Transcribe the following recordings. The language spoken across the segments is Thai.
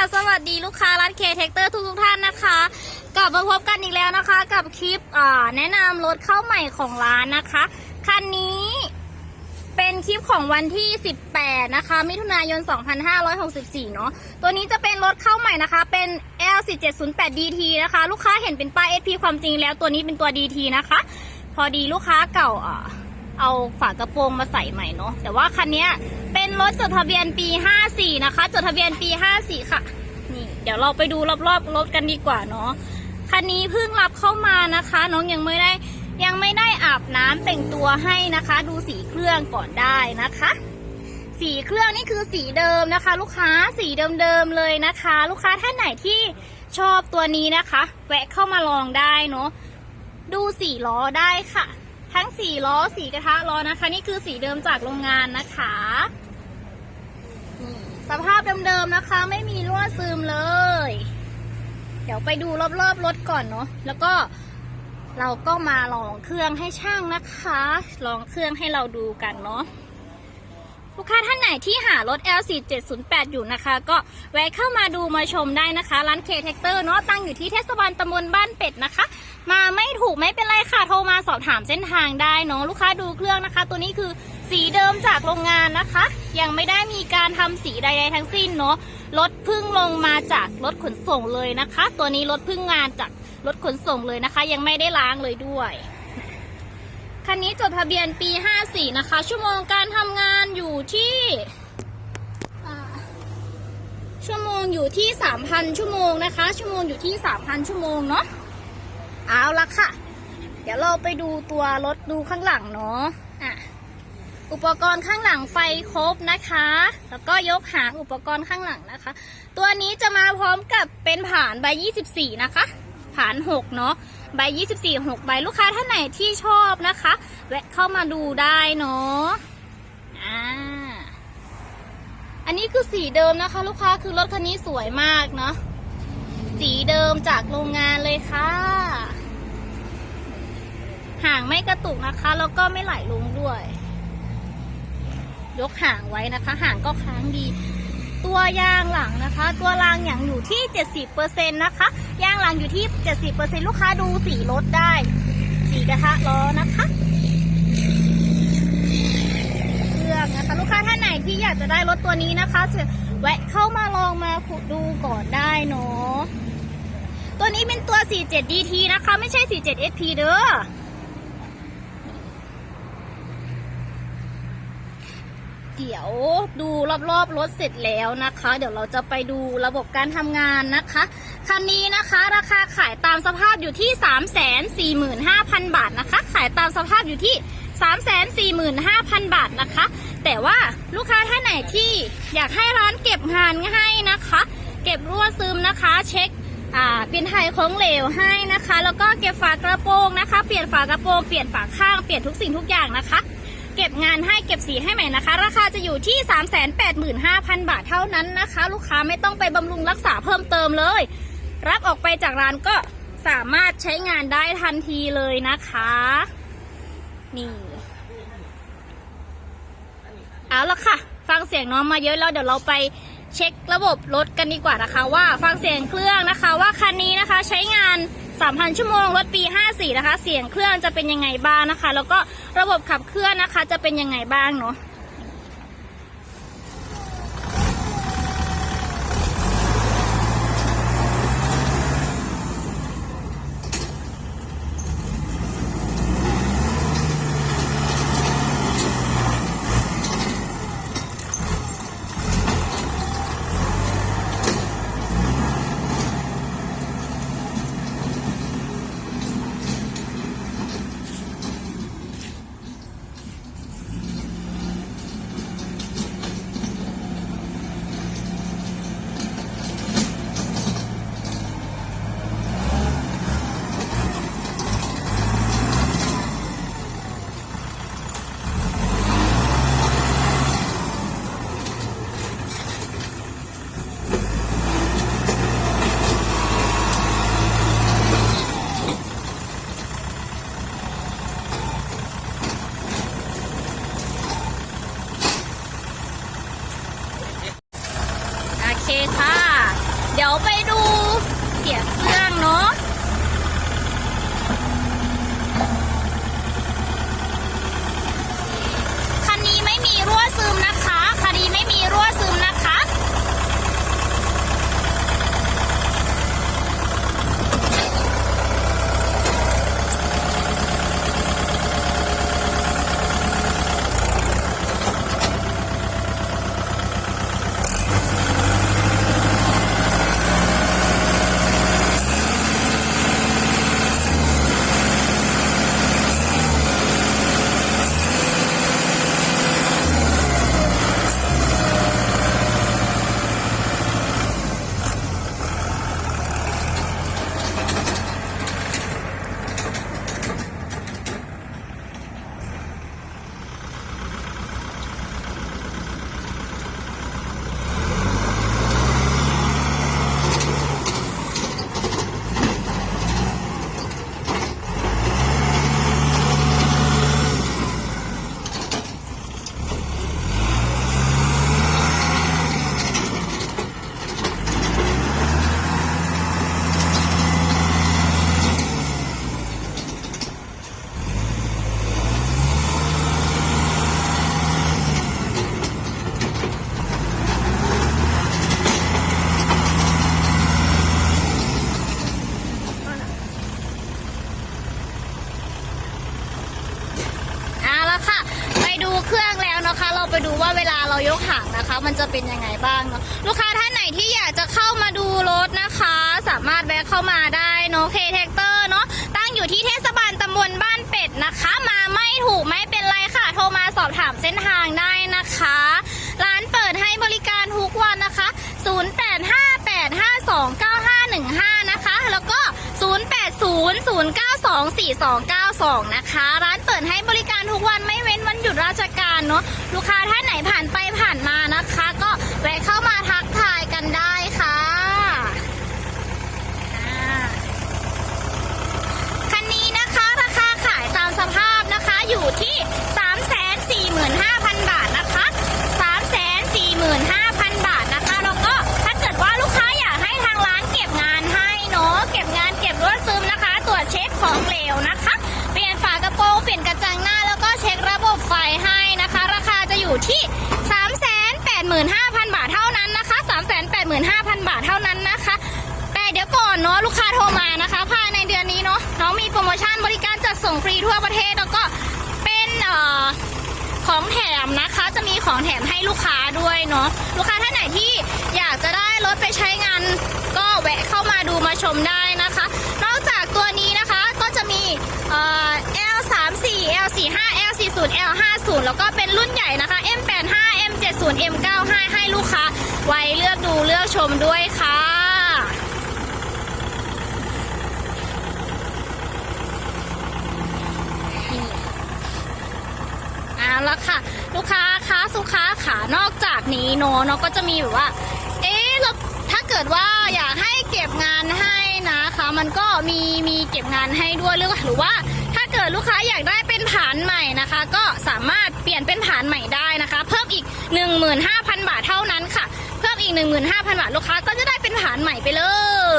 ค่ะ สวัสดีลูกค้าร้านเคเทคเตอร์ทุกทุกๆท่านนะคะ กลับมาพบกันอีกแล้วนะคะ กับคลิปแนะนำรถเข้าใหม่ของร้านนะคะ คันนี้เป็นคลิปของวันที่ 18 นะคะ มิถุนายน 2564 เนาะตัวนี้จะเป็นรถเข้าใหม่นะคะ เป็น L4708DT นะคะ ลูกค้าเห็นเป็นป้าย SP ความจริงแล้วตัวนี้เป็นตัว DT นะคะ พอดีลูกค้าเก่าเอาฝากระโปรงมาใส่ใหม่เนาะแต่ว่าคันนี้เป็นรถจดทะเบียนปี 54 นะคะ จดทะเบียนปี 54 ค่ะ ดี๋ยวเราไปดูรอบๆรถกันดีกว่าเนาะคันนี้เพิ่งรับเข้ามานะคะ น้องยังไม่ได้ยังไม่ได้อาบน้ำแต่งตัวให้นะคะ ดูสีเครื่องก่อนได้นะคะ สีเครื่องนี่คือสีเดิมนะคะ ลูกค้าสีเดิมๆเลยนะคะ ลูกค้าท่านไหนที่ชอบตัวนี้นะคะ แวะเข้ามาลองได้เนาะดูสีล้อได้ค่ะ ทั้งสีล้อสีกระทะล้อนะคะ นี่คือสีเดิมจากโรงงานนะคะ สภาพเดิมๆนะคะ ไม่มีรั่วซึมเลย เดี๋ยวไปดูรอบๆรถก่อนเนาะแล้วก็เราก็มาลองเครื่องให้ช่างนะคะ ลองเครื่องให้เราดูกันเนาะลูกค้าท่านไหนที่หารถ L4708 อยู่นะคะ ก็แวะเข้ามาดูมาชมได้นะคะ ร้านเคเทคเตอร์เนาะตั้งอยู่ที่เทศบาลตำบลบ้านเป็ดนะคะ มาไม่ถูกไม่เป็นไรค่ะ โทรมาสอบถามเส้นทางได้เนาะลูกค้าดูเครื่องนะคะ ตัวนี้คือ สีเดิมจากโรงงานนะคะ ยังไม่ได้มีการทำสีใด ๆ ทั้งสิ้นเนาะรถพึ่งลงมาจากรถขนส่งเลยนะคะ ตัวนี้รถพึ่งงานจากรถขนส่งเลยนะคะ ยังไม่ได้ล้างเลยด้วยคันนี้จดทะเบียนปี 54 นะคะ ชั่วโมงการทำงานอยู่ที่ชั่วโมงอยู่ที่ 3,000 ชั่วโมงนะคะ ชั่วโมงอยู่ที่ 3,000 ชั่วโมงเนาะเอาละค่ะ เดี๋ยวเราไปดูตัวรถดูข้างหลังเนาะ อุปกรณ์ข้างหลังไฟครบนะคะ แล้วก็ยกหางอุปกรณ์ข้างหลังนะคะ ตัวนี้จะมาพร้อมกับเป็นผานใบ 24 นะคะ ผาน 6 เนาะใบ 24 6 ใบลูกค้าท่านไหนที่ชอบนะคะ แวะเข้ามาดูได้เนาะอ่าอันนี้คือสีเดิมนะคะ ลูกค้าคือรถคันนี้สวยมากเนาะสีเดิมจากโรงงานเลยค่ะห่างไม่กระตุกนะคะ แล้วก็ไม่ไหลลงด้วย ยกห่างไว้นะคะ ห่างก็ค้างดี ตัวยางหลังนะคะ ตัวรางอย่างอยู่ที่ 70%นะคะยางหลังอยู่ที่ 70%ลูกค้าดูสีรถได้สีกระทะล้อนะคะเครื่องนะคะลูกค้าท่านไหนที่อยากจะได้รถตัวนี้นะคะแวะเข้ามาลองมาดูก่อนได้เนาะตัวนี้เป็นตัว 47DT นะคะ ไม่ใช่ 47SP เด้อ เดี๋ยวดูรอบๆรถเสร็จแล้วนะคะ เดี๋ยวเราจะไปดูระบบการทำงานนะคะ คันนี้นะคะราคาขายตามสภาพอยู่ที่ 345,000 บาทนะคะ ขายตามสภาพอยู่ที่ 345,000 บาทนะคะ แต่ว่าลูกค้าท่านไหนที่อยากให้ร้านเก็บงานให้นะคะ เก็บรั่วซึมนะคะ เช็คอ่าเป็นไทยของเหลวให้นะคะ แล้วก็เก็บฝากระโปรงนะคะ เปลี่ยนฝากระโปรง เปลี่ยนฝาข้าง เปลี่ยนทุกสิ่งทุกอย่างนะคะ เก็บงานให้เก็บสีให้ใหม่นะ ราคาจะอยู่ที่ 385,000 บาทเท่านั้นนะคะ ลูกค้าไม่ต้องไปบำรุงรักษาเพิ่มเติมเลย รับออกไปจากร้านก็สามารถใช้งานได้ทันทีเลยนะคะ นี่เอาละค่ะ ฟังเสียงน้องมาเยอะแล้วเดี๋ยวเราไปเช็คระบบรถกันดีกว่านะคะ ว่าฟังเสียงเครื่องนะคะ ว่าคันนี้นะคะใช้งาน 3,000 ชั่วโมงรถปี 54 นะคะ เสียงเครื่องจะเป็นยังไงบ้างนะคะ แล้วก็ระบบขับเคลื่อนนะคะ จะเป็นยังไงบ้างเนาะ มันจะเป็นยังไงบ้างเนาะลูกค้าท่านไหนที่อยากจะเข้ามาดูรถนะคะ สามารถแวะเข้ามาได้เนาะเคแท็กเตอร์เนาะตั้งอยู่ที่เทศบาลตำบลบ้านเป็ดนะคะ มาไม่ถูกไม่เป็นไรค่ะ โทรมาสอบถามเส้นทางได้นะคะ ร้านเปิดให้บริการทุกวันนะคะ 0858529515 นะคะ แล้วก็ 0800924292 นะคะ ร้านเปิดให้บริการทุกวันไม่เว้นวันหยุดราชการเนาะลูกค้าท่านไหนผ่านไปผ่านมานะคะ ก็แวะเข้ามาทักทายกันได้ค่ะอ่าคันนี้นะคะราคาขายตามสภาพนะคะอยู่ที่3าทเท่านั้นนะคะ 385,000 บาทเท่านั้นนะคะ แต่เดี๋ยวก่อนเนาะลูกค้าโทรมานะคะ ภายในเดือนนี้เนาะน้องมีโปรโมชั่นบริการจัดส่งฟรีทั่วประเทศแล้วก็เป็นเอ่อของแถมนะคะจะมีของแถมให้ลูกค้าด้วยเนาะลูกค้าท่านไหนที่อยากจะได้รถไปใช้งาน ก็แวะเข้ามาดูมาชมได้นะคะ นอกจากตัวนี้นะคะก็จะมีเอ่อ L34 L45 L40 L50 แล้วก็เป็นรุ่นใหญ่นะคะ M85 M70 M95 ให้ลูกค้า ไว้เลือกดูเลือกชมด้วยค่ะ เอาละค่ะ ลูกค้าคะสุค้าขานอกจากนี้เนาะเนาะก็จะมีแบบว่า เอ๊ะถ้าเกิดว่าอยากให้เก็บงานให้นะคะ มันก็มีมีเก็บงานให้ด้วยหรือหรือว่าถ้าเกิดลูกค้าอยากได้เป็นฐานใหม่นะคะ ก็สามารถเปลี่ยนเป็นฐานใหม่ได้นะคะ เพิ่มอีก 1 5 0 0 0 อีก 15,000 บาท ลูกค้าก็จะได้เป็นฐานใหม่ไปเล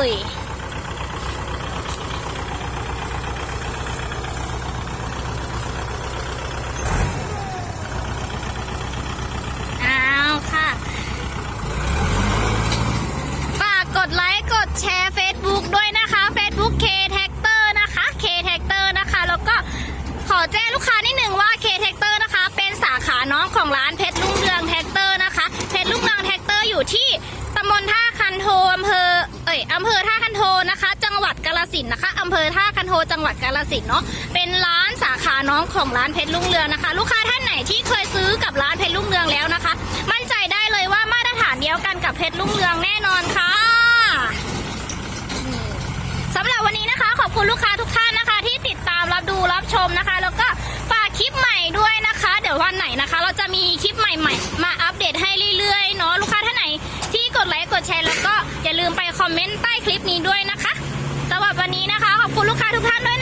ย อ้าวค่ะ สินนะคะอำเภอท่าคันโทจังหวัดกาลสินเนาะเป็นร้านสาขาน้องของร้านเพชรลุ่งเรืองนะคะ ลูกค้าท่านไหนที่เคยซื้อกับร้านเพชรลุ่งเรืองแล้วนะคะ มั่นใจได้เลยว่ามาตรฐานเดียวกันกับเพชรลุ่งเรืองแน่นอนค่ะสำหรับวันนี้นะคะ ขอบคุณลูกค้าทุกท่านนะคะ ที่ติดตามรับดูรับชมนะคะ แล้วก็ฝากคลิปใหม่ด้วยนะคะ เดี๋ยววันไหนนะคะ เราจะมีคลิปใหม่ ๆ มาอัปเดตให้เรื่อยๆเนาะลูกค้าท่านไหนที่กดไลค์กดแชร์แล้วก็อย่าลืมไปคอมเมนต์ใต้คลิปนี้ด้วยนะคะ ทุกท่านด้วย